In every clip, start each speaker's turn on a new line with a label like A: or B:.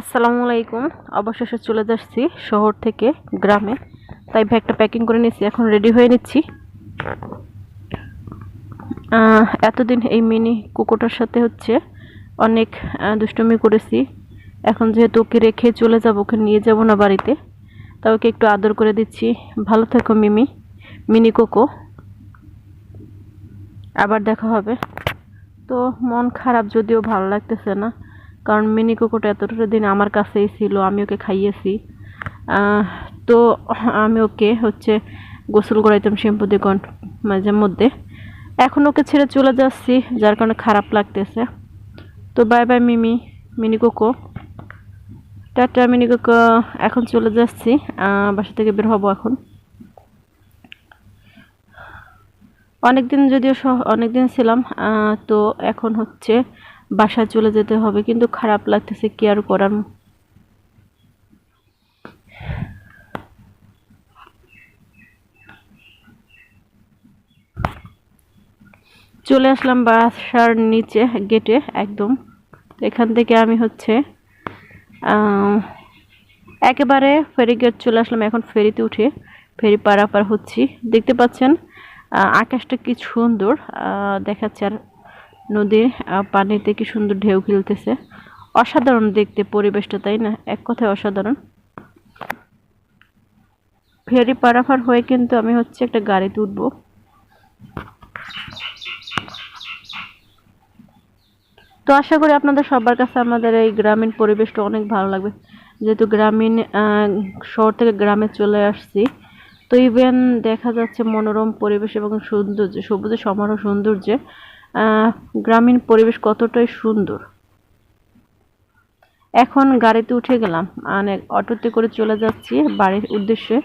A: আসসালামু আলাইকুম। অবশেষে চলে যাচ্ছি শহর থেকে গ্রামে। তাই ব্যাগটা প্যাকিং করে নিচ্ছি এখন রেডি হয়ে নিচ্ছি। এতদিন এই মিনি কুকুরটার সাথে হচ্ছে অনেক দুষ্টুমি করেছি। এখন যেহেতু ওকে রেখে চলে যাব, ওকে নিয়ে যাব না বাড়িতে তা ওকে একটু আদর করে দিচ্ছি। ভালো থেকো মিমি মিনি কোকো। আবার দেখা হবে। তো মন খারাপ যদিও ভালো লাগতেছে না। কারণ মিনি কুকুরটা এতটা দিন আমার কাছেই ছিল, আমি ওকে খাইয়েছি। তো আমি ওকে হচ্ছে গোসল করাইতাম শ্যাম্পু দিয়ে মাঝে মধ্যে। এখন ওকে ছেড়ে চলে যাচ্ছি, যার কারণে খারাপ লাগতেছে। তো bye bye Mimi, Mini Koko. Tata Mini Koko, এখন চলে যাচ্ছি বাসা থেকে বের হব এখন। অনেকদিন যদিও অনেকদিন ছিলাম তো এখন হচ্ছে বাসায় চলে যেতে হবে, কিন্তু খারাপ লাগতেছে কি আর করার? চলে আসলাম বাসার নিচে, গেটে, একদম। এখান থেকে আমি হচ্ছে একেবারে ফেরি গেট চলে আসলাম, এখন ফেরিতে উঠে ফেরি পারাপার হচ্ছি। দেখতে পাচ্ছেন আকাশটা কি সুন্দর দেখাচ্ছে আর নদীর পানিতে কি সুন্দর ঢেউ খেলতেছে। অসাধারণ দেখতে পরিবেশটা, তাই না? এক কথায় অসাধারণ। ফেরি পারাপার হয়ে কিন্তু আমি হচ্ছে একটা গাড়িতে উঠবো। তো আশা করি আপনাদের সবার কাছে আমাদের এই গ্রামীণ পরিবেশটা অনেক ভালো লাগবে। যেহেতু গ্রামীণ শহর থেকে গ্রামে চলে আসছি, তো ইভেন দেখা যাচ্ছে মনোরম পরিবেশ এবং সৌন্দর্য সবুজে সমারোহ সৌন্দর্যে গ্রামীণ পরিবেশ কতটাই সুন্দর। এখন গাড়িতে উঠে গেলাম মানে অটোতে করে চলে যাচ্ছি বাড়ির উদ্দেশ্যে।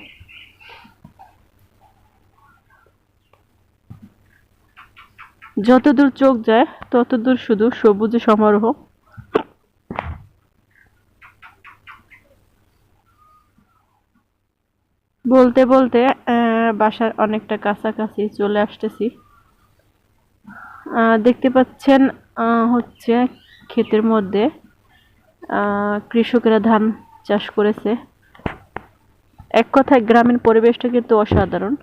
A: যতদূর চোখ যায়, ততদূর শুধু সবুজ সমারোহ। বলতে বলতে বাসার অনেকটা কাছাকাছি চলে আসতেছি। দেখতে পাচ্ছেন হচ্ছে ক্ষেতের মধ্যে কৃষকেরা ধান চাষ করেছে। এক কথায় গ্রামীণ পরিবেশটা কিন্তু অসাধারণ।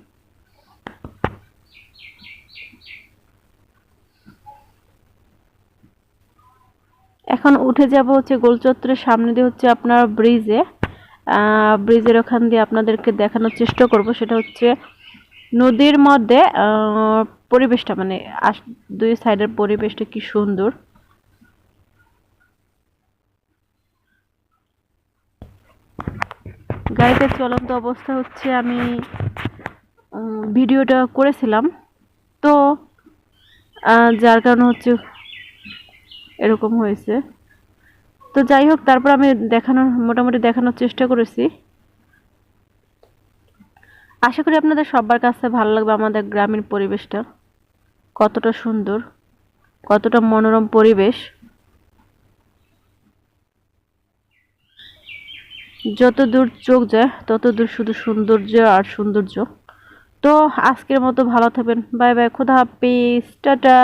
A: এখন উঠে যাব হচ্ছে গোলচত্বরের সামনে দিয়ে হচ্ছে আপনার ব্রিজে। ব্রিজের ওখান দিয়ে আপনাদেরকে দেখানোর চেষ্টা করব, সেটা হচ্ছে নদীর মধ্যে পরিবেশটা মানে দুই সাইডের পরিবেশটা কি সুন্দর? গাড়িতে চলন্ত অবস্থা হচ্ছে আমি ভিডিওটা করেছিলাম। তো যার কারণে হচ্ছে এরকম হয়েছে। তো যাই হোক, তারপর আমি দেখানোর, মোটামুটি দেখানোর চেষ্টা করেছি। আশা করি আপনাদের সবার কাছে ভালো লাগবে আমাদের গ্রামীণ পরিবেশটা। কতটা সুন্দর, কতটা মনোরম পরিবেশ। যত দূর চোখ যায়, তত দূর শুধু সৌন্দর্য আর সৌন্দর্য। তো আজকের মতো ভালো থাকবেন। বাই বাই, খুদা হাফিজ, টাটা।